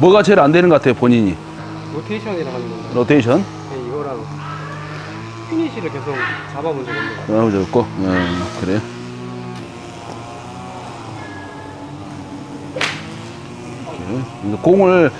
뭐가 제일 안 되는 것 같아요, 본인이? 로테이션이라 하는 건데 로테이션? 네, 이거랑 피니시를 계속 잡아본 적이 없는 것 같아요. 너무 좋고, 예, 그래요. 이렇게. 공을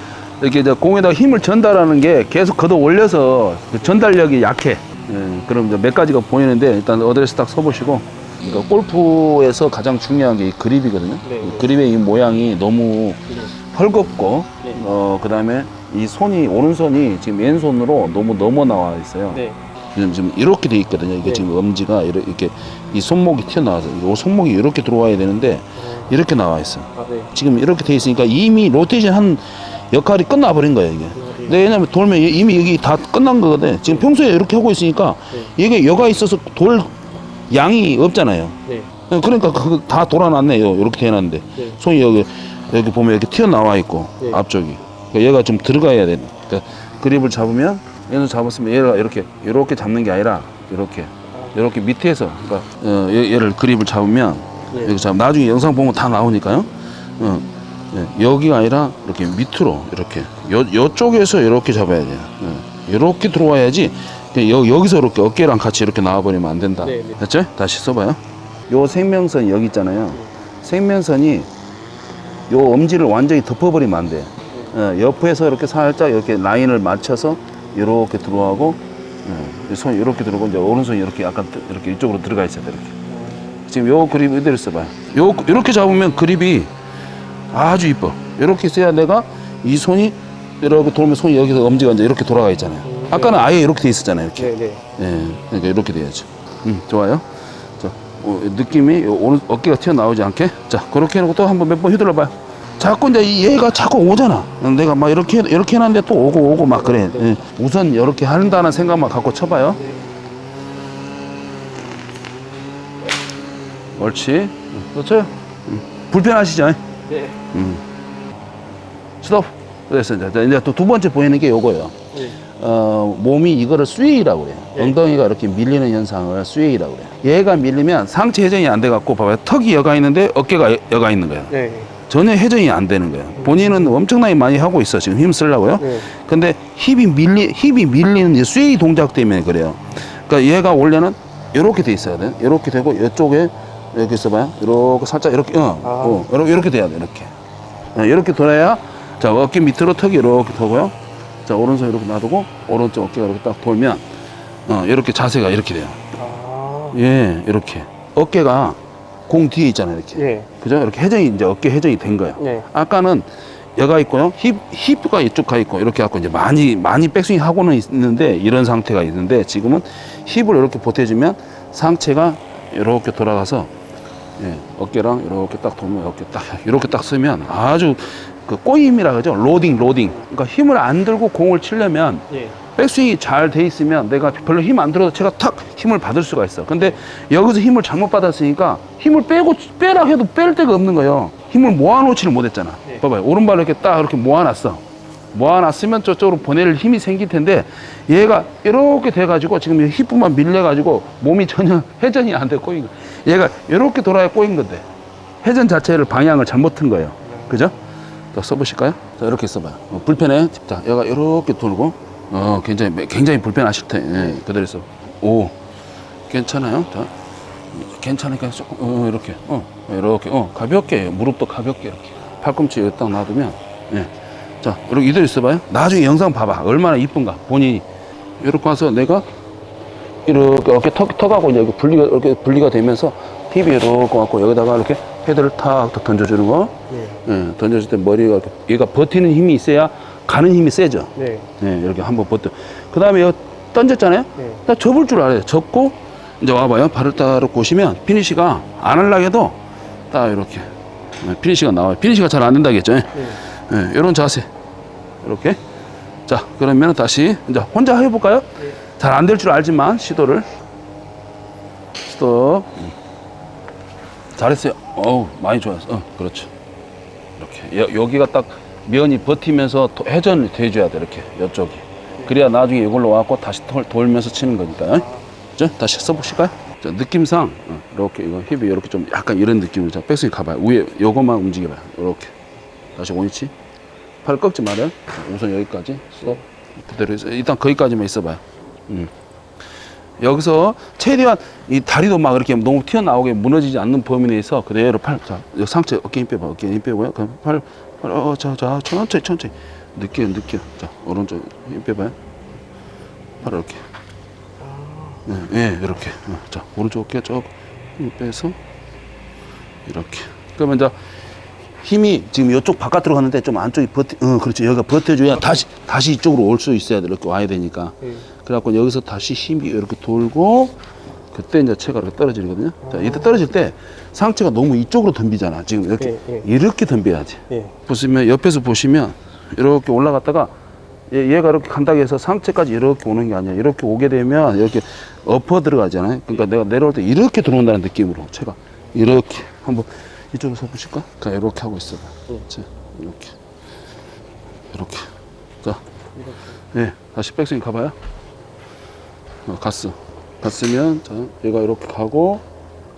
이렇게 이제 공에다 힘을 전달하는 게 계속 걷어 올려서 그 전달력이 약해. 예, 그럼 이제 몇 가지가 보이는데 일단 어드레스 딱 서보시고. 그러니까 골프에서 가장 중요한 게 이 그립이거든요. 네. 이 그립의 이 모양이 너무 네. 헐겁고, 네. 어, 그 다음에 이 손이, 오른손이 지금 왼손으로 너무 넘어 나와 있어요. 네. 지금, 지금 이렇게 돼 있거든요. 이게 네. 지금 엄지가 이렇게, 이 손목이 튀어나와서 이 손목이 이렇게 들어와야 되는데 이렇게 나와 있어. 요 아, 네. 지금 이렇게 돼 있으니까 이미 로테이션 한 역할이 끝나버린 거예요 이게. 네. 네, 왜냐면 돌면 이미 여기 다 끝난 거거든. 지금 평소에 이렇게 하고 있으니까 이게 여가 있어서 돌 양이 없잖아요. 네. 그러니까 그거 다 돌아놨네요. 이렇게 해놨는데 네. 손이 여기 여기 보면 이렇게 튀어나와 있고 네. 앞쪽이. 그러니까 얘가 좀 들어가야 돼. 그러니까 그립을 잡으면 얘는 잡았으면 얘가 이렇게 이렇게 잡는 게 아니라 이렇게 이렇게 밑에서 그러니까 어, 얘, 얘를 그립을 잡으면 네. 여기 잡 나중에 영상 보면 다 나오니까요. 어, 예, 여기가 아니라 이렇게 밑으로 이렇게 요 요쪽에서 이렇게 잡아야 돼요. 예, 이렇게 들어와야지 여, 여기서 이렇게 어깨랑 같이 이렇게 나와버리면 안 된다. 네, 네. 됐죠? 다시 써봐요. 요 생명선 여기 있잖아요. 생명선이 요 엄지를 완전히 덮어버리면 안 돼. 어, 옆에서 이렇게 살짝 이렇게 라인을 맞춰서 이렇게 들어가고 예, 손 이렇게 들어오고 이제 오른손이 이렇게 약간 드- 이렇게 이쪽으로 들어가 있어야 돼 이렇게. 지금 요 그립 이대로 써봐요. 요 이렇게 잡으면 그립이 아주 이뻐. 이렇게 써야 내가 이 손이 이렇게 돌면 손이 여기서 엄지가 이제 이렇게 돌아가 있잖아요. 아까는 아예 이렇게 돼 있었잖아요. 이렇게. 네. 네. 예, 그러니까 이렇게 돼야죠. 음, 좋아요. 자, 어, 느낌이 요 오른 어깨가 튀어나오지 않게. 자, 그렇게 해놓고 또 한번 몇 번 휘둘러 봐요. 자꾸 이제 이 얘가 자꾸 오잖아. 내가 막 이렇게 이렇게 해놨는데 또 오고 오고 막 그래. 예. 우선 이렇게 한다는 생각만 갖고 쳐봐요. 옳지. 그렇죠. 음. 불편하시죠? 네. 스톱. 됐어. 이제 자, 이제 또 두 번째 보이는 게 요거예요. 네. 어, 몸이 이거를 스웨이라고 그래요. 네. 엉덩이가 이렇게 밀리는 현상을 스웨이라고 그래요. 얘가 밀리면 상체 회전이 안 돼갖고 봐봐요. 턱이 여가 있는데 어깨가 여- 여가 있는 거예요. 네. 전혀 회전이 안 되는 거예요. 본인은 엄청나게 많이 하고 있어. 지금 힘 쓰려고요. 네. 근데 힙이 밀리, 힙이 밀리는 이 스웨이 동작 때문에 그래요. 그러니까 얘가 원래는 이렇게 돼 있어야 돼. 이렇게 되고 이쪽에 이렇게 있어봐요. 이렇게 살짝 이렇게 어, 아. 어 이렇게, 이렇게 돼야 돼. 이렇게 어, 이렇게 돌아야 자 어깨 밑으로 턱이 이렇게 도고요. 자 오른손 이렇게 놔두고 오른쪽 어깨가 이렇게 딱 돌면 어 이렇게 자세가 이렇게 돼요. 아. 예, 이렇게 어깨가 공 뒤에 있잖아요. 이렇게 네. 그죠? 이렇게 회전이 이제 어깨 회전이 된 거예요. 네. 아까는 여가 있고요. 힙, 힙가 이쪽 가 있고 이렇게 갖고 이제 많이 많이 백스윙 하고는 있는데 이런 상태가 있는데 지금은 힙을 이렇게 보태주면 상체가 이렇게 돌아가서 예, 어깨랑 이렇게 딱 돌면 어깨 딱 이렇게 딱 쓰면 아주 그 꼬임이라 그러죠. 로딩 로딩. 그러니까 힘을 안 들고 공을 치려면 네. 백스윙이 잘 돼 있으면 내가 별로 힘 안 들어도 제가 탁 힘을 받을 수가 있어. 근데 여기서 힘을 잘못 받았으니까 힘을 빼고 빼라 해도 뺄 데가 없는 거예요. 힘을 모아놓지를 못했잖아. 네. 봐봐요. 오른발을 이렇게 딱 이렇게 모아놨어. 모아놨으면 저쪽으로 보낼 힘이 생길 텐데 얘가 이렇게 돼가지고 지금 이 힙부만 밀려가지고 몸이 전혀 회전이 안 돼 꼬인 거. 얘가 이렇게 돌아야 꼬인 건데 회전 자체를 방향을 잘못 튼 거예요. 그죠? 또 써보실까요? 자, 이렇게 써봐요. 어, 불편해. 자, 얘가 이렇게 돌고, 어, 굉장히, 굉장히 불편하실 테. 예, 그대로 써. 오, 괜찮아요? 자, 괜찮으니까 조금, 어, 이렇게, 어, 이렇게, 어, 가볍게, 무릎도 가볍게, 이렇게. 팔꿈치 여기 딱 놔두면, 예. 자, 이렇게 이대로 있어봐요. 나중에 영상 봐봐. 얼마나 이쁜가. 본인이. 이렇게 와서 내가 이렇게 어깨 턱, 턱하고 이제 이렇게 분리가, 이렇게 분리가 되면서 힙이 이렇게 왔고 여기다가 이렇게 헤드를 탁 던져주는 거. 네. 예, 던졌을 때 머리가 이렇게, 얘가 버티는 힘이 있어야 가는 힘이 세죠. 네. 예, 이렇게 한번 버텨. 그 다음에 던졌잖아요? 네. 딱 접을 줄 알아요. 접고, 이제 와봐요. 발을 딱 보시면, 피니시가 안 하려고 해도 딱 이렇게. 예, 피니시가 나와요. 피니시가 잘 안 된다겠죠? 예, 네. 이런 자세. 이렇게. 자, 그러면 다시, 이제 혼자 해볼까요? 네. 잘안 될 줄 알지만, 시도를. 음. 잘했어요. 어우, 많이 좋았어. 어, 그렇죠. 이렇게. 여, 여기가 딱 면이 버티면서 도- 회전이 돼줘야 돼, 이렇게. 이쪽이. 그래야 나중에 이걸로 와갖고 다시 돌, 돌면서 치는 거니까요. 자, 다시 써보실까요? 자, 느낌상, 어, 이렇게, 이거 힙이 이렇게 좀 약간 이런 느낌으로. 자, 백스윙 가봐요. 위에 요것만 움직여봐요. 이렇게. 다시 원위치. 팔 꺾지 말아요. 우선 여기까지. 스톱. 그대로 해서 일단 거기까지만 있어봐요. 음. 여기서 최대한 이 다리도 막 이렇게 너무 튀어나오게 무너지지 않는 범위 내에서 그대로 팔, 자, 상체 어깨 힘 빼봐, 어깨 힘 빼고요. 그럼 팔, 팔, 어, 자, 자, 천천히, 천천히. 느껴요, 느껴. 자, 오른쪽 힘 빼봐요. 팔 이렇게. 네, 네, 이렇게. 어, 자, 오른쪽 어깨 쭉힘 빼서 이렇게. 그러면 이제 힘이 지금 이쪽 바깥으로 가는데 좀 안쪽이 버티, 어, 그렇지. 여기가 버텨줘야 다시, 다시 이쪽으로 올 수 있어야 돼. 이렇게 와야 되니까. 예. 그래갖고 여기서 다시 힘이 이렇게 돌고 그때 이제 체가 이렇게 떨어지거든요. 자, 이때 떨어질 때 상체가 너무 이쪽으로 덤비잖아. 지금 이렇게 예, 예. 이렇게 덤벼야지. 예. 보시면 옆에서 보시면 이렇게 올라갔다가 얘, 얘가 이렇게 간다고 해서 상체까지 이렇게 오는 게 아니야. 이렇게 오게 되면 이렇게 엎어 들어가잖아요. 그러니까 내가 내려올 때 이렇게 들어온다는 느낌으로 체가 이렇게 한번 이쪽으로 서 보실까? 자, 이렇게 하고 있어봐. 자, 이렇게 이렇게 자, 예, 다시 백스윙 가봐요. 어, 갔어. 갔으면 자, 얘가 이렇게 가고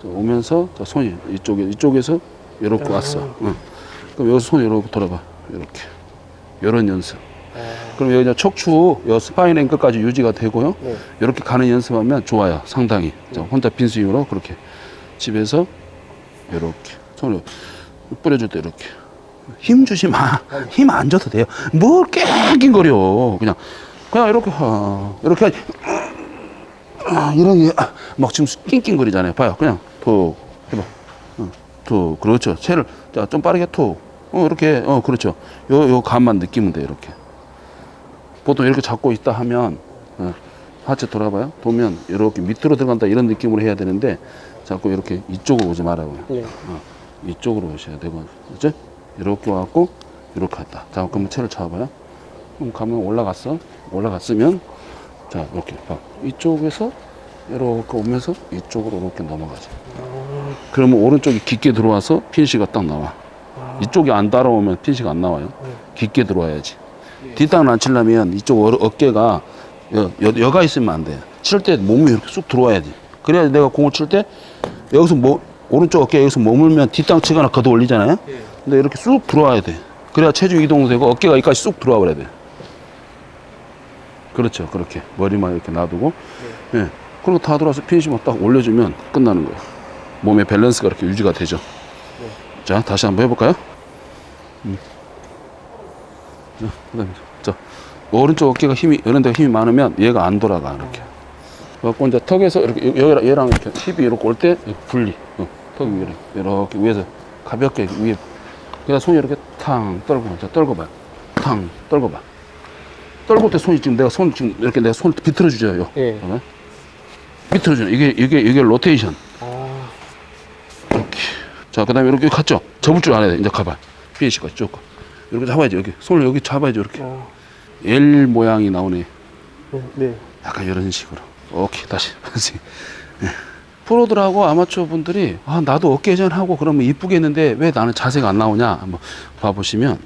자, 오면서 자, 손이 이쪽에 이쪽에서 이렇게 왔어. 응. 그럼 여기서 손 이렇게 돌아봐. 이렇게. 이런 연습. 그럼 여기 이제 척추, 여 스파인 앵클까지 유지가 되고요. 네. 이렇게 가는 연습하면 좋아요. 상당히. 자, 혼자 빈 스윙으로 그렇게 집에서 이렇게 손을 뿌려줄 때 이렇게 힘 주지 마. 힘 안 줘도 돼요. 뭘 깽깽거려. 그냥 그냥 이렇게 하, 이렇게 하지. 아, 이런 게 막 지금 낑낑거리잖아요. 봐요. 그냥 톡 해봐. 어, 톡 그렇죠. 채를 자, 좀 빠르게 톡. 어 이렇게 어 그렇죠. 요 요 감만 느끼면 돼 이렇게. 보통 이렇게 잡고 있다 하면 어, 하체 돌아봐요. 도면 이렇게 밑으로 들어간다 이런 느낌으로 해야 되는데 자꾸 이렇게 이쪽으로 오지 말라고요. 예. 어, 이쪽으로 오셔야 되고, 그죠? 이렇게 와갖고, 이렇게 갔다. 자, 그럼 채를 잡아봐요. 그럼 가면 올라갔어. 올라갔으면, 자, 이렇게 봐. 이쪽에서, 이렇게 오면서, 이쪽으로 이렇게 넘어가죠. 그러면 오른쪽이 깊게 들어와서 핀시가 딱 나와. 이쪽이 안 따라오면 핀시가 안 나와요. 깊게 들어와야지. 뒷땅을 안 치려면 이쪽 어- 어깨가 여, 여, 여 가 있으면 안 돼. 칠 때 몸이 이렇게 쑥 들어와야지. 그래야 내가 공을 칠 때 여기서 뭐 오른쪽 어깨 여기서 머물면 뒷땅 치거나 걷어 올리잖아요. 예. 근데 이렇게 쑥 들어와야 돼. 그래야 체중 이동도 되고 어깨가 여기까지 쑥 들어와 버려야 돼. 그렇죠. 그렇게 머리만 이렇게 놔두고 예. 그리고 다 들어와서 피니시만 딱 올려주면 끝나는 거예요. 몸의 밸런스가 이렇게 유지가 되죠. 자, 다시 한번 해볼까요? 음. 자, 그 다음에 자 오른쪽 어깨가 힘이 이런 데가 힘이 많으면 얘가 안 돌아가 이렇게. 그래갖고 이제 턱에서 이렇게 여- 얘랑, 얘랑 이렇게 힙이 이렇게 올 때 분리. 어, 턱 위로 이렇게 위에서 가볍게 위에 그냥 손이 이렇게 탕 떨고 자 떨고 봐요. 탕 떨고 봐. 떨고 때 손이 지금 내가 손 지금 이렇게 내가 손을 비틀어 주죠. 예. 어? 비틀어 주는 이게 이게 이게 로테이션. 아. 이렇게. 자, 그 다음에 이렇게 갔죠? 접을 줄 알아야 돼. 이제 가봐. 피니시가 쭉. 가. 이렇게 잡아야지, 여기. 손을 여기 잡아야지, 이렇게. 아. L 모양이 나오네. 네. 네. 약간 이런 식으로. 오케이, 다시. 다시. 예. 프로들하고 아마추어 분들이, 아, 나도 어깨전 하고 그러면 이쁘겠는데 왜 나는 자세가 안 나오냐? 한번 봐보시면,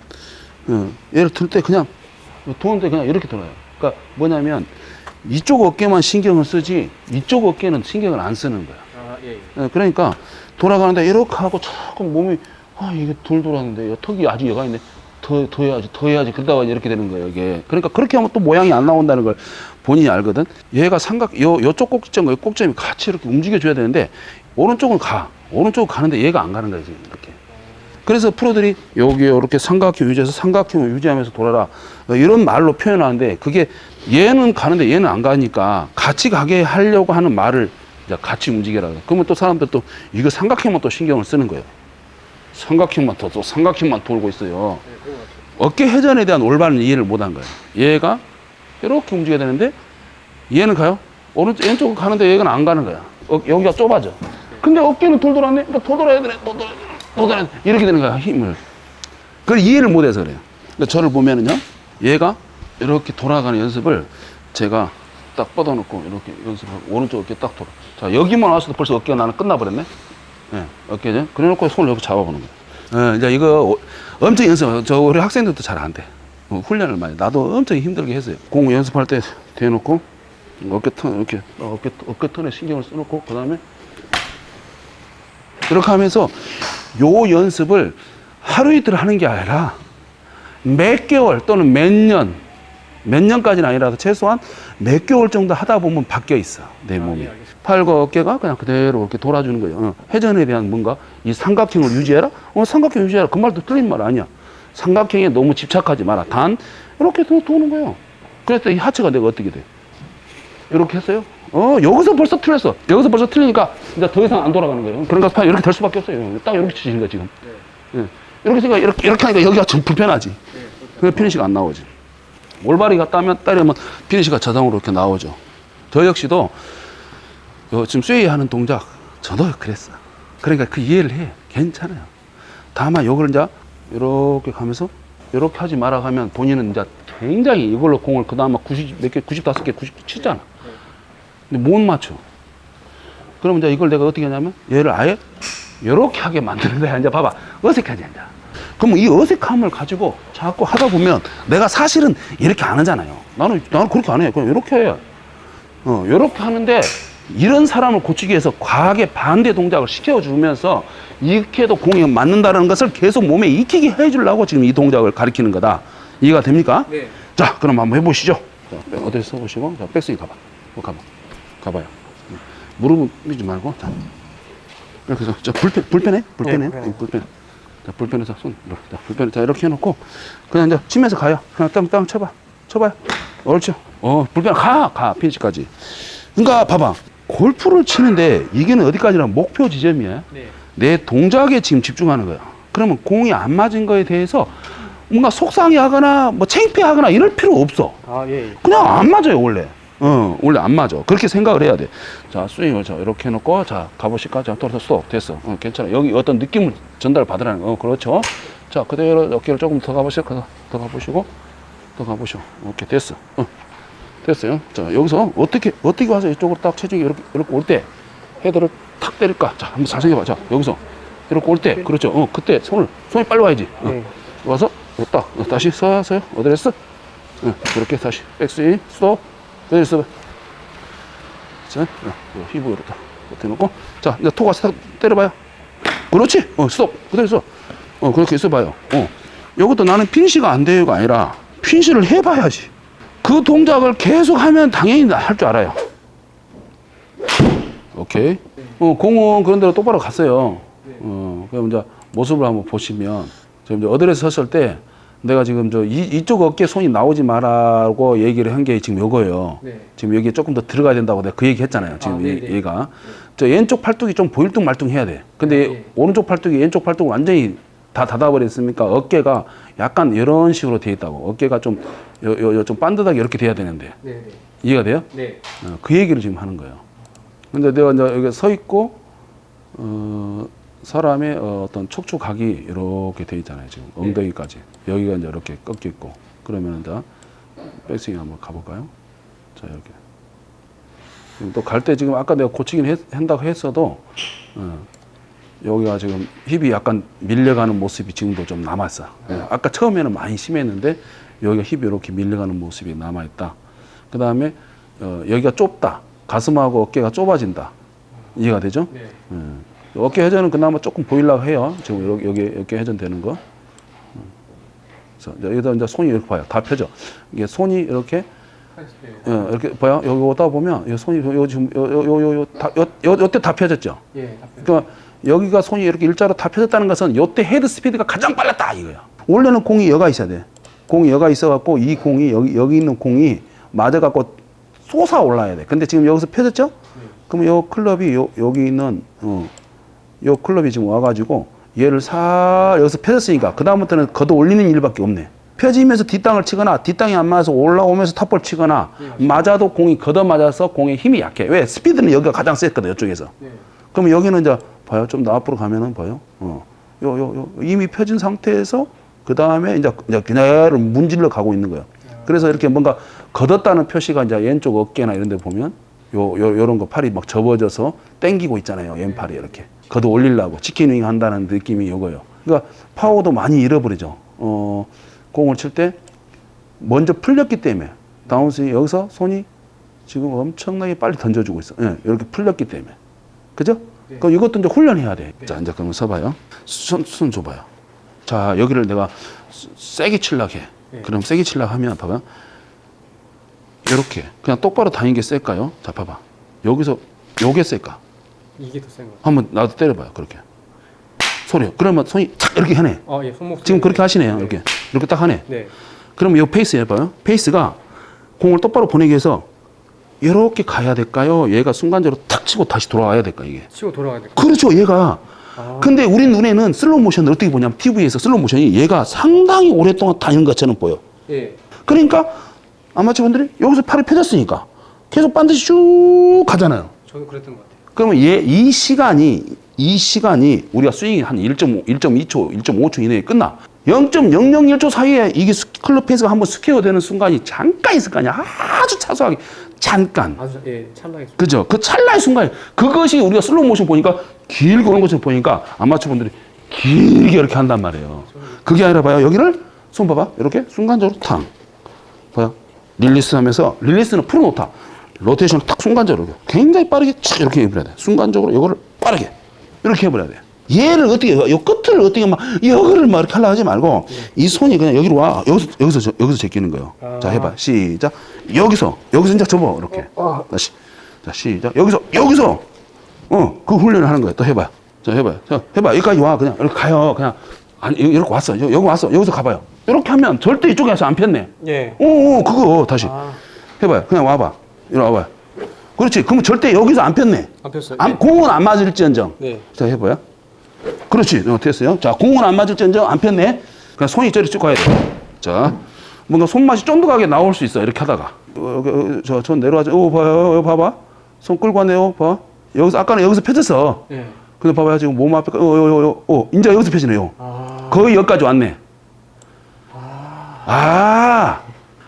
어, 얘를 들 때 그냥, 도는데 그냥 이렇게 들어요. 그러니까 뭐냐면, 이쪽 어깨만 신경을 쓰지, 이쪽 어깨는 신경을 안 쓰는 거야. 아, 예. 예, 그러니까 돌아가는데 이렇게 하고 자꾸 몸이 아 이게 돌 돌았는데 턱이 아직 여가 있네 더, 더 해야지 더 해야지 그러다가 이렇게 되는 거예요 이게 그러니까 그렇게 하면 또 모양이 안 나온다는 걸 본인이 알거든 얘가 삼각 요 요쪽 꼭지점과 요 꼭지점이 같이 이렇게 움직여 줘야 되는데 오른쪽은 가 오른쪽은 가는데 얘가 안 가는 거야 지금 그래서 프로들이 여기 이렇게 삼각형 유지해서 삼각형을 유지하면서 돌아라. 어, 이런 말로 표현하는데 그게 얘는 가는데 얘는 안 가니까 같이 가게 하려고 하는 말을 같이 움직여라. 그러면 또 사람들 또 이거 삼각형만 또 신경을 쓰는 거예요. 삼각형만 또, 또 삼각형만 돌고 있어요. 어깨 회전에 대한 올바른 이해를 못 한 거예요. 얘가 이렇게 움직여야 되는데 얘는 가요? 오른쪽 왼쪽은 가는데 얘는 안 가는 거야. 어, 여기가 좁아져. 근데 어깨는 돌돌았네? 그러니까 돌돌아야 되네 돌돌 돌돌 아야 돼. 이렇게 되는 거야 힘을 그걸 이해를 못 해서 그래요 근데 저를 보면은요 얘가 이렇게 돌아가는 연습을 제가 딱 뻗어놓고 이렇게 연습하고 오른쪽 어깨 딱 돌아 자 여기만 왔어도 벌써 어깨가 나는 끝나버렸네 예, 어깨죠 그래 놓고 손을 이렇게 잡아보는 거예요 예, 이제 이거 오- 엄청 연습 저 우리 학생들도 잘 안 돼. 어, 훈련을 많이 나도 엄청 힘들게 했어요. 공 연습할 때 대놓고 어깨 턴 이렇게 어깨 어깨 턴에 신경을 써놓고 그 다음에 이렇게 하면서 요 연습을 하루 이틀 하는 게 아니라 몇 개월 또는 몇 년, 몇 년까지는 아니라도 최소한 몇 개월 정도 하다 보면 바뀌어 있어. 내 몸이. 예, 알겠습니다. 팔과 어깨가 그냥 그대로 이렇게 돌아주는 거예요. 어, 회전에 대한 뭔가 이 삼각형을 유지해라? 어, 삼각형 유지해라. 그 말도 틀린 말 아니야. 삼각형에 너무 집착하지 마라. 단, 이렇게 도, 도는 거예요. 그래서 이 하체가 내가 어떻게 돼? 이렇게 했어요. 어, 여기서 벌써 틀렸어. 여기서 벌써 틀리니까 이제 더 이상 안 돌아가는 거예요. 그러니까 파 이렇게 될 수밖에 없어요. 딱 이렇게 치시는 거야, 지금. 예. 이렇게 생각 이렇게, 이렇게 하니까 여기가 좀 불편하지. 그래서 피니시가 안 나오지. 올바리가 따면 따려면 피니시가 자동으로 이렇게 나오죠. 저 역시도 요 지금 쇠이 하는 동작 저도 그랬어. 그러니까 그 이해를 해. 괜찮아요. 다만 요걸 이제 이렇게 가면서 이렇게 하지 마라 하면 본인은 이제 굉장히 이걸로 공을 그다음 90 몇 개, 95개, 90 치잖아. 근데 못 맞춰. 그럼 이제 이걸 내가 어떻게 하냐면 얘를 아예 이렇게 하게 만드는 거야. 이제 봐봐. 어색하지, 이제. 그럼 이 어색함을 가지고 자꾸 하다 보면 내가 사실은 이렇게 안 하잖아요. 나는, 나는 그렇게 안 해. 그냥 이렇게 해. 어, 이렇게 하는데 이런 사람을 고치기 위해서 과하게 반대 동작을 시켜주면서 이렇게 해도 공이 맞는다는 것을 계속 몸에 익히게 해주려고 지금 이 동작을 가리키는 거다. 이해가 됩니까? 네. 자, 그럼 한번 해보시죠. 자, 어디 써보시고, 자, 백스윙 가봐. 어, 가봐. 가봐요. 무릎은 미지 말고, 자. 이렇게 해서, 자, 불편, 불편해? 불편해? 네, 불편해요. 응, 불편해. 자, 불편해서 손. 자, 불편해. 자, 이렇게 해놓고, 그냥 이제 치면서 가요. 그냥 땅, 땅 쳐봐. 쳐봐요. 옳죠. 어, 불편, 가, 가, 피니시까지. 그러니까, 봐봐. 골프를 치는데, 이게는 어디까지나 목표 지점이야. 네. 내 동작에 지금 집중하는 거야. 그러면 공이 안 맞은 거에 대해서 뭔가 속상해 하거나 뭐 창피하거나 이럴 필요 없어. 아, 예. 예. 그냥 안 맞아요 원래. 어 원래 안 맞아. 그렇게 생각을 해야 돼. 자 스윙을 자 이렇게 해놓고 자 가보실까? 자 돌아서 스톱 됐어. 어, 괜찮아. 여기 어떤 느낌을 전달 받으라는 거. 어 그렇죠. 자 그대로 어깨를 조금 더 가보시죠. 더, 더 가보시고 더 가보시오. 오케이 됐어. 어 됐어요. 자 여기서 어떻게 어떻게 와서 이쪽으로 딱 체중이 이렇게 이렇게 올 때 헤드를 탁 때릴까? 자 한번 자세히 봐. 자 여기서 이렇게 올 때 그렇죠. 어 그때 손을 손이 빨리 와야지. 어. 네. 와서 왔다 어, 다시 서서요 어디 했어? 어, 그렇게 다시 백스윙 스톱 있어 자 어, 이렇다 이렇게 놓고. 자 이제 토탁 때려봐요. 그렇지? 어 스톱. 그대로 있어 어 그렇게 있어봐요. 어. 이것도 나는 핀시가 안 돼요가 아니라 핀시를 해봐야지. 그 동작을 계속 하면 당연히 할 줄 알아요. 오케이. 어 공은 그런 대로 똑바로 갔어요. 어 그럼 이제 모습을 한번 보시면 지금 이제 어드레스 섰을 때 내가 지금 저 이, 이쪽 어깨 손이 나오지 말라고 얘기를 한 게 지금 요거예요. 네. 지금 여기에 조금 더 들어가야 된다고 내가 그 얘기 했잖아요. 지금 아, 얘- 네네. 얘가. 저 왼쪽 팔뚝이 좀 보일뚝 말뚝 해야 돼. 근데 네. 오른쪽 팔뚝이 왼쪽 팔뚝 완전히 다 닫아버렸으니까 어깨가 약간 이런 식으로 돼 있다고. 어깨가 좀, 요, 요, 요 좀 반듯하게 이렇게 돼야 되는데. 네. 네. 이해가 돼요? 네. 어, 그 얘기를 지금 하는 거예요. 근데 내가 이제 여기 서 있고, 어, 사람의 어, 어떤 척추각이 이렇게 돼 있잖아요. 지금 네. 엉덩이까지. 여기가 이제 이렇게 꺾여 있고. 그러면 이제 백스윙 한번 가볼까요? 자, 이렇게. 또 갈 때 지금 아까 내가 고치긴 했, 한다고 했어도, 어, 여기가 지금 힙이 약간 밀려가는 모습이 지금도 좀 남았어. 예, 아까 처음에는 많이 심했는데 여기가 힙이 이렇게 밀려가는 모습이 남아있다. 그 다음에 어, 여기가 좁다. 가슴하고 어깨가 좁아진다. 이해가 되죠? 네. 예. 어깨 회전은 그나마 조금 보이려고 해요. 지금 여기, 여기 어깨 회전 되는 거. 음. 그래서 여기다 이제 손이 이렇게 봐요. 다 펴져. 이게 손이 이렇게 네. 어, 이렇게 봐요. 여기 오다 보면 이 손이 요, 요 지금 요요요다 요, 요, 요때 다 펴졌죠. 예. 그러니까 여기가 손이 이렇게 일자로 다 펴졌다는 것은 요때 헤드 스피드가 가장 빨랐다 이거야. 원래는 공이 여가 있어야 돼. 공이 여가 있어 갖고 이 공이 여기 여기 있는 공이 맞아 갖고 솟아 올라야 돼. 근데 지금 여기서 펴졌죠? 그러면 요 클럽이 요 여기 있는 어, 요 클럽이 지금 와가지고 얘를 사 여기서 펴졌으니까 그 다음부터는 걷어 올리는 일밖에 없네. 펴지면서 뒷땅을 치거나 뒷땅이 안 맞아서 올라오면서 탑볼 치거나 맞아도 공이 걷어 맞아서 공의 힘이 약해. 왜? 스피드는 여기가 가장 셌거든 이쪽에서. 네. 그러면 여기는 이제 봐요. 좀 더 앞으로 가면은 봐요. 어. 요, 요, 요. 이미 펴진 상태에서 그 다음에 이제, 이제 그대로 문질러 가고 있는 거예요. 그래서 이렇게 뭔가 걷었다는 표시가 이제 왼쪽 어깨나 이런 데 보면 요, 요, 요런 거 팔이 막 접어져서 땡기고 있잖아요. 왼팔이 이렇게. 걷어 올리려고 치킨윙 한다는 느낌이 요거예요. 그러니까 파워도 많이 잃어버리죠. 어, 공을 칠 때 먼저 풀렸기 때문에 다운스윙 여기서 손이 지금 엄청나게 빨리 던져주고 있어. 예, 이렇게 풀렸기 때문에. 그죠? 네. 그럼 이것도 이제 훈련해야 돼. 자, 이제 그러면 서봐요. 손, 손 줘봐요. 자, 여기를 내가 세게 칠락 해. 네. 그럼 세게 칠락 하면 봐봐. 이렇게 그냥 똑바로 다니는 게 셀까요? 자 봐봐. 여기서 요게 셀까? 이게 더 센 거. 한번 나도 때려봐요. 그렇게 소리요. 그러면 손이 착 이렇게 하네. 아, 예, 손목. 지금 그렇게 하시네요. 네. 이렇게 이렇게 딱 하네. 네. 그러면 이 페이스 해봐요. 페이스가 공을 똑바로 보내기 위해서 이렇게 가야 될까요? 얘가 순간적으로 탁 치고 다시 돌아와야 될까 이게? 치고 돌아가야 돼. 그렇죠. 얘가 아, 근데 우리 눈에는 슬로우 모션을 어떻게 보냐면 TV에서 슬로우 모션이 얘가 상당히 오랫동안 다니는 것처럼 보여. 예. 그러니까 아마추어분들이 여기서 팔이 펴졌으니까 계속 반드시 쭉 가잖아요. 저도 그랬던 것 같아요. 그러면 얘 이 시간이 이 시간이 우리가 스윙이 한 1.5, 1.2초, 1.5초 이내에 끝나. 0.001초 사이에 이게 스- 클럽 페이스가 한번 스퀘어 되는 순간이 잠깐 있을 거 아니야. 아주 차소하게 잠깐. 아주 예, 찰나게. 그죠? 그 찰나의 순간 그것이 우리가 슬로우 모션 보니까 길고 오는 것처럼 보니까 아마추어 분들이 길게 이렇게 한단 말이에요. 그게 아니라 봐요. 여기를 손 봐봐. 이렇게 순간적으로 탕. 릴리스 하면서 릴리스는 풀어놓다. 로테이션을 딱 순간적으로 굉장히 빠르게 착 이렇게 해버려야 돼. 순간적으로 이거를 빠르게 이렇게 해버려야 돼. 얘를 어떻게 요 끝을 어떻게 막 여기를 막 이렇게 하려 하지 말고 이 손이 그냥 여기로 와 여기서 여기서 저- 여기서 제끼는 거예요. 자 해봐 시작 여기서 여기서 이제 접어 이렇게 다시 자 시작 여기서 여기서 어그 훈련을 하는 거예요. 또 해봐요. 자 해봐요. 자 해봐 여기까지 와 그냥 이렇게 가요 그냥 아니 이렇게 왔어 여- 여기 왔어 여기서 가봐요. 이렇게 하면 절대 이쪽에서 안 폈네. 예. 오, 오 그거 다시 아, 해봐요. 그냥 와봐. 이리 와봐요. 그렇지. 그러면 절대 여기서 안 폈네. 안 폈어요. 안, 공은 안 맞을지언정. 네. 자, 해봐요. 그렇지. 어, 됐어요. 자, 공은 안 맞을지언정 안 폈네. 그냥 손이 저리 쭉 가야 돼. 자, 뭔가 손맛이 쫀득하게 나올 수 있어. 이렇게 하다가. 어, 여기, 어, 저, 저 내려와줘. 오, 봐요. 여기 봐봐. 손 끌고 왔네요. 봐. 여기서, 아까는 여기서 펴졌어. 예. 근데 봐봐요. 지금 몸 앞에, 어, 어, 어, 어, 어, 이제 여기서 펴지네요. 아, 거의 여기까지 왔네. 아,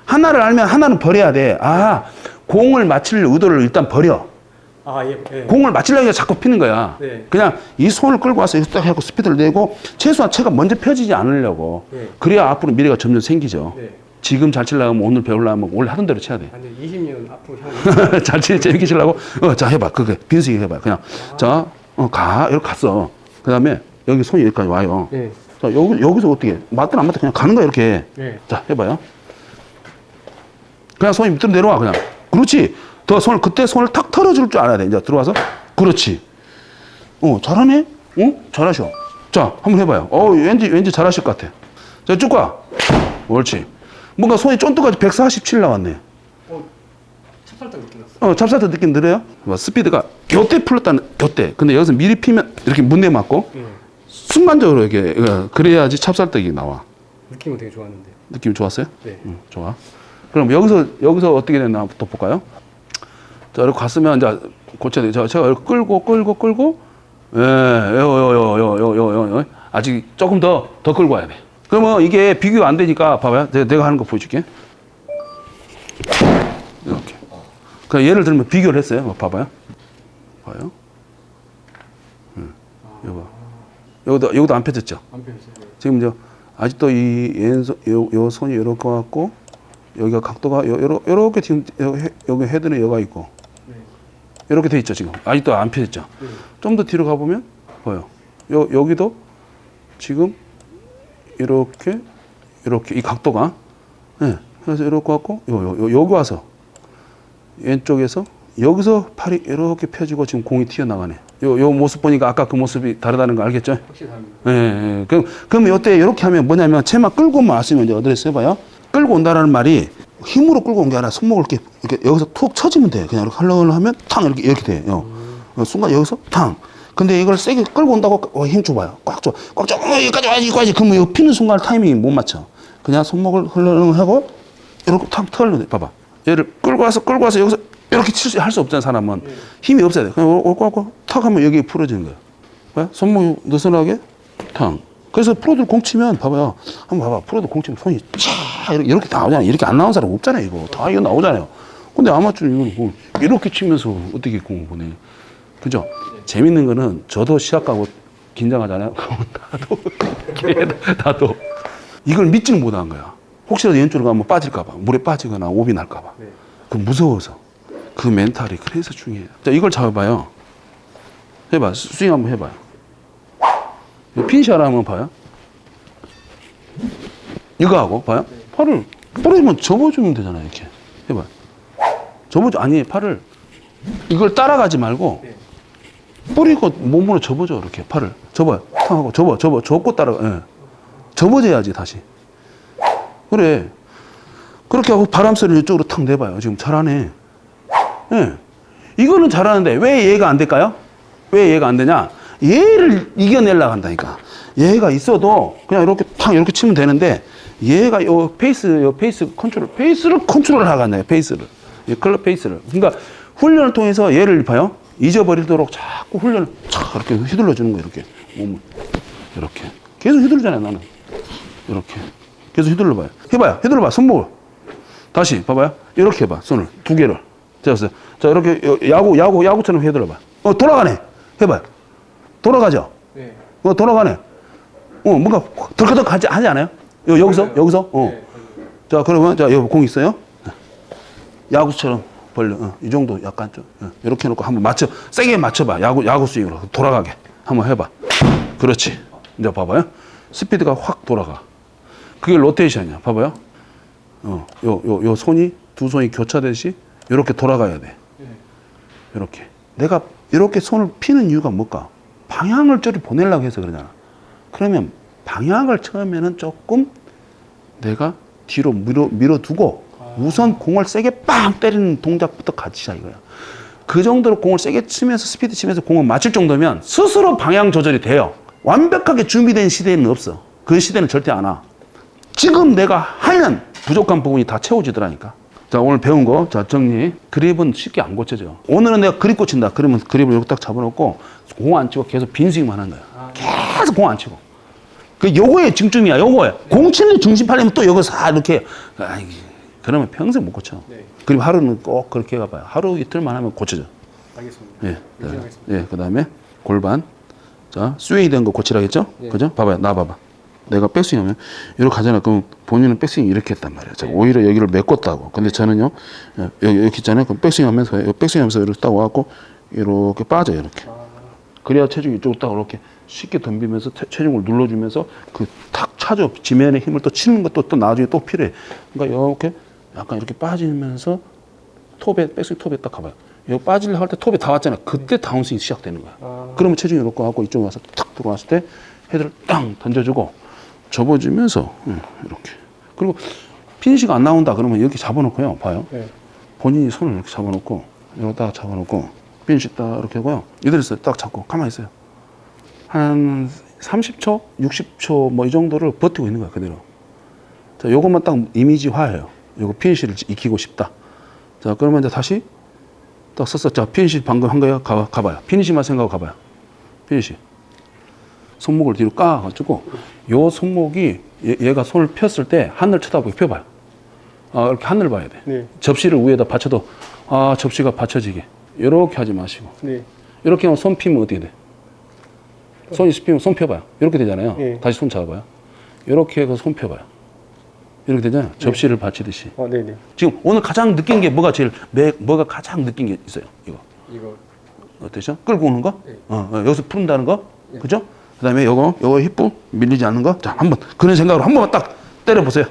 하나를 알면 하나는 버려야 돼. 아, 공을 맞힐 의도를 일단 버려. 아, 예. 예. 공을 맞추려고 자꾸 피는 거야. 네. 그냥 이 손을 끌고 와서 이렇게 딱 하고 스피드를 내고 최소한 채가 먼저 펴지지 않으려고. 네. 그래야 앞으로 미래가 점점 생기죠. 네. 지금 잘 치려면 오늘 배우려면 원래 하던 대로 쳐야 돼. 아니 20년 앞으로 향해. 잘 치, 재밌게 치려고. 어, 자, 해봐. 그게. 빈스기 해봐. 그냥. 자, 어, 가. 이렇게 갔어. 그 다음에 여기 손이 여기까지 와요. 예. 자, 여기, 여기서 어떻게. 맞든 안 맞든 그냥 가는 거야, 이렇게. 예. 자, 해봐요. 그냥 손이 밑으로 내려와, 그냥. 그렇지. 더 손을, 그때 손을 탁 털어줄 줄 알아야 돼. 이제 들어와서. 그렇지. 어, 잘하네? 어? 잘하셔. 자, 한번 해봐요. 어, 왠지, 왠지 잘하실 것 같아. 자, 쭉 가. 옳지. 뭔가 손이 쫀득하지 147 나왔네. 어, 찹쌀떡 느낌 났어. 어, 찹쌀도 느낌 들어요? 뭐, 스피드가 교대 풀렸다는, 교대. 근데 여기서 미리 피면 이렇게 문대 맞고, 예. 순간적으로 이렇게, 어, 그래야지 찹쌀떡이 나와. 느낌은 되게 좋았는데. 느낌 좋았어요? 네. 응, 좋아. 그럼 여기서 여기서 어떻게 됐나부터 볼까요? 자, 이렇게 갔으면 이제 고쳐야 돼. 자, 제가 이렇게 끌고 끌고 끌고 예, 요요요요요요 아직 조금 더 더 끌고 와야 돼. 그러면 이게 비교 안 되니까 봐봐요. 내가, 내가 하는 거 보여줄게. 이렇게. 그 예를 들면 비교를 했어요. 뭐 봐봐요. 봐요. 응. 여봐. 여기도 여기도 안 펴졌죠. 안 펴졌어요. 네. 지금 저 아직도 이 왼손 요, 요 손이 이렇게 왔고 여기가 각도가 요, 요러, 요렇게 지금 요 헤- 여기 헤드는 여가 있고 네. 이렇게 돼 있죠 지금 아직도 안 펴졌죠 네. 좀더 뒤로 가보면 보여 요 여기도 지금 이렇게 이렇게 이 각도가 예 그래서 이렇게 왔고 요, 요, 요 여기 와서 왼쪽에서 여기서 팔이 이렇게 펴지고 지금 공이 튀어나가네 요, 요 모습 보니까 아까 그 모습이 다르다는 거 알겠죠? 확실히 다릅니다. 예, 예. 그럼, 그럼 이때 이렇게 하면 뭐냐면 채만 끌고 만 왔으면 이제 어디를 써봐요? 끌고 온다라는 말이 힘으로 끌고 온 게 아니라 손목을 이렇게, 이렇게 여기서 툭 쳐지면 돼. 그냥 이렇게 하려고 하면 탕 이렇게, 이렇게 돼. 요. 어, 순간 여기서 탕. 근데 이걸 세게 끌고 온다고 어, 힘 줘봐요. 꽉 줘. 꽉 줘. 어, 여기까지 와야지, 여기까지. 그러면 이거 피는 순간 타이밍이 못 맞춰. 그냥 손목을 흘러는 하고 이렇게 탁 털면 돼. 봐봐. 얘를 끌고 와서 끌고 와서 여기서 이렇게 칠수할수 없잖아, 사람은. 힘이 없어야 돼. 그냥 올 거고 탁 하면 여기 풀어지는 거야. 손목이 느슨하게 탕. 그래서 프로들 공 치면 봐봐요. 한번 봐봐. 프로들 공 치면 손이 차 이렇게, 이렇게 나오잖아요. 이렇게 안 나온 사람 없잖아요. 이거 다 이거 나오잖아요. 근데 아마추어는 이거 뭐 이렇게 치면서 어떻게 공을 보내? 그죠? 재밌는 거는 저도 시합가고 긴장하잖아요. 나도 나도 이걸 믿지는 못한 거야. 혹시라도 왼쪽으로 가면 빠질까봐 물에 빠지거나 오비 날까봐. 네. 그 무서워서 그 멘탈이 그래서 중요해요. 자 이걸 잡아봐요. 해봐 스- 스윙 한번 해봐요. 핀샷 한번 봐요. 이거 하고 봐요. 팔을 뿌리면 접어주면 되잖아요. 이렇게 해봐. 접어줘 아니 팔을 이걸 따라가지 말고 네. 뿌리고 몸으로 접어줘 이렇게 팔을 접어요. 탕 하고 접어 접어 접고 따라가. 예. 접어줘야지 다시. 그래. 그렇게 하고 바람 소리를 이쪽으로 탁 내봐요. 지금 잘하네. 예. 이거는 잘하는데 왜 얘가 안 될까요? 왜 얘가 안 되냐? 얘를 이겨내려고 한다니까. 얘가 있어도 그냥 이렇게 탁 이렇게 치면 되는데 얘가 요 페이스 요 페이스 컨트롤 페이스를 컨트롤 하겠네 페이스를. 이 클럽 페이스를. 그러니까 훈련을 통해서 얘를 봐요. 잊어버리도록 자꾸 훈련을 촥 이렇게 휘둘러 주는 거예요 이렇게. 몸을. 이렇게. 계속 휘둘르잖아요 나는. 이렇게. 계속 휘둘러 봐요. 해봐요. 휘둘러 봐 손목을. 다시 봐봐요. 이렇게 해봐 손을. 두 개를 됐어요 자 이렇게 요- 야구 야구 야구처럼 휘둘러 봐어 돌아가네 해봐요 돌아가죠 네. 어, 돌아가네. 어, 뭔가 덜커덕 하지, 하지 않아요? 여, 여기서? 그래요. 여기서? 어. 네. 자, 그러면, 자, 여기 공 있어요? 야구처럼 벌려. 어, 이 정도 약간 좀. 어, 이렇게 해놓고 한번 맞춰. 세게 맞춰봐. 야구, 야구 스윙으로. 돌아가게. 한번 해봐. 그렇지. 이제 봐봐요. 스피드가 확 돌아가. 그게 로테이션이야. 봐봐요. 어, 요, 요, 요 손이, 두 손이 교차되듯이 이렇게 돌아가야 돼. 네. 이렇게. 내가 이렇게 손을 피는 이유가 뭘까? 방향을 저리 보내려고 해서 그러잖아. 그러면 방향을 처음에는 조금 내가 뒤로 밀어, 밀어두고 우선 공을 세게 빵 때리는 동작부터 같이 이거야. 그 정도로 공을 세게 치면서 스피드 치면서 공을 맞출 정도면 스스로 방향 조절이 돼요. 완벽하게 준비된 시대는 없어. 그 시대는 절대 안 와. 지금 내가 하면 부족한 부분이 다 채워지더라니까. 자, 오늘 배운 거, 자, 정리. 그립은 쉽게 안 고쳐져. 오늘은 내가 그립 고친다. 그러면 그립을 여기 딱 잡아놓고 공 안 치고 계속 빈 스윙만 하는 거야. 계속 공 안 치고. 그 요거의 중점이야, 요거에. 공 치는 중심 팔리면 또 여기서 다 이렇게. 아이, 그러면 평생 못 고쳐. 네. 그리고 하루는 꼭 그렇게 가봐요. 하루 이틀만 하면 고쳐져. 알겠습니다. 예. 유지하겠습니다. 예, 그 다음에 골반. 자, 스웨이 된 거 고치라겠죠? 예. 그죠? 봐봐요. 나 봐봐. 내가 백스윙 하면 이렇게 가잖아. 그럼 본인은 백스윙 이렇게 했단 말이에요. 자, 예. 오히려 여기를 메꿨다고. 근데 저는요, 예, 여기, 이렇게 있잖아요. 그럼 백스윙 하면서, 백스윙 하면서 이렇게 딱 와갖고, 이렇게 빠져요. 이렇게. 아, 그래야 체중이 이쪽으로 딱 이렇게 쉽게 덤비면서 체- 체중을 눌러주면서 그 탁 차죠. 지면의 힘을 또 치는 것도 또 나중에 또 필요해. 그러니까 이렇게 약간 이렇게 빠지면서 톱에, 백스윙 톱에 딱 가봐요. 여기 빠지려 할 때 톱에 다 왔잖아요. 그때 다운스윙이 시작되는 거야. 아. 그러면 체중이 이렇게 하고 이쪽에 와서 탁 들어왔을 때 헤드를 땅 던져주고 접어주면서 음, 이렇게. 그리고 피니시가 안 나온다 그러면 이렇게 잡아놓고요. 봐요. 네. 본인이 손을 이렇게 잡아놓고 딱 잡아놓고 피니시 딱 이렇게 하고요. 이대로 있어요. 딱 잡고 가만히 있어요. 한 30초, 60초 뭐 이 정도를 버티고 있는 거야 그대로. 자, 요것만 딱 이미지화해요. 요거 피니시를 익히고 싶다. 자, 그러면 이제 다시 딱 썼어. 자, 피니시 방금 한 거야. 가, 가봐요. 피니시만 생각하고 가봐요. 피니시. 손목을 뒤로 까가지고 요 손목이 얘, 얘가 손을 폈을 때 하늘 쳐다보게 펴봐요. 아, 이렇게 하늘 봐야 돼. 네. 접시를 위에다 받쳐도 아 접시가 받쳐지게 이렇게 하지 마시고 네. 이렇게 하면 손 피면 어떻게 돼? 손이 피면 손 펴봐요. 이렇게 되잖아요. 예. 다시 손 잡아봐요. 이렇게 해서 손 펴봐요. 이렇게 되잖아요. 접시를 받치듯이. 어, 네네. 지금 오늘 가장 느낀 게 뭐가 제일 매, 뭐가 가장 느낀 게 있어요. 이거 이거. 어떠죠? 끌고 오는 거? 네. 어, 어, 여기서 푼다는 거, 그죠? 그 다음에 요거 요거 힙부 밀리지 않는 거. 자, 한번 그런 생각으로 한 번만 딱 때려 보세요.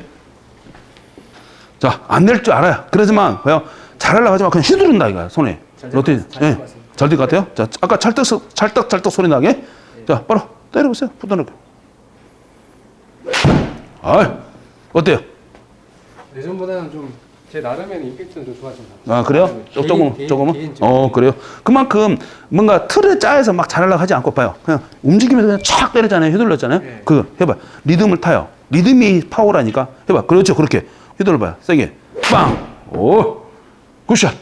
자, 안 될 줄 알아요. 그러지만 봐요. 잘하려고 하지만 그냥 휘두른다 이거야 손에. 잘 될? 것 잘될 것 같아요. 자, 아까 찰떡 찰떡 찰떡 소리 나게. 자, 바로 때려 보세요. 부드럽게. 아, 어때요? 예전보다는 좀 제 나름의 임팩트는 좀 좋아진다. 아 그래요? 개인- 조금 개인- 조금은? 개인적으로. 어 그래요. 그만큼 뭔가 틀에 짜여서 막 잘하려고 하지 않고 봐요. 그냥 움직이면서 그냥 촥 때리잖아요. 휘둘렀잖아요. 네. 그거 해봐. 리듬을 타요. 리듬이 파워라니까. 해봐. 그렇죠. 그렇게 휘둘러봐요. 세게. 빵. 오. 굿샷.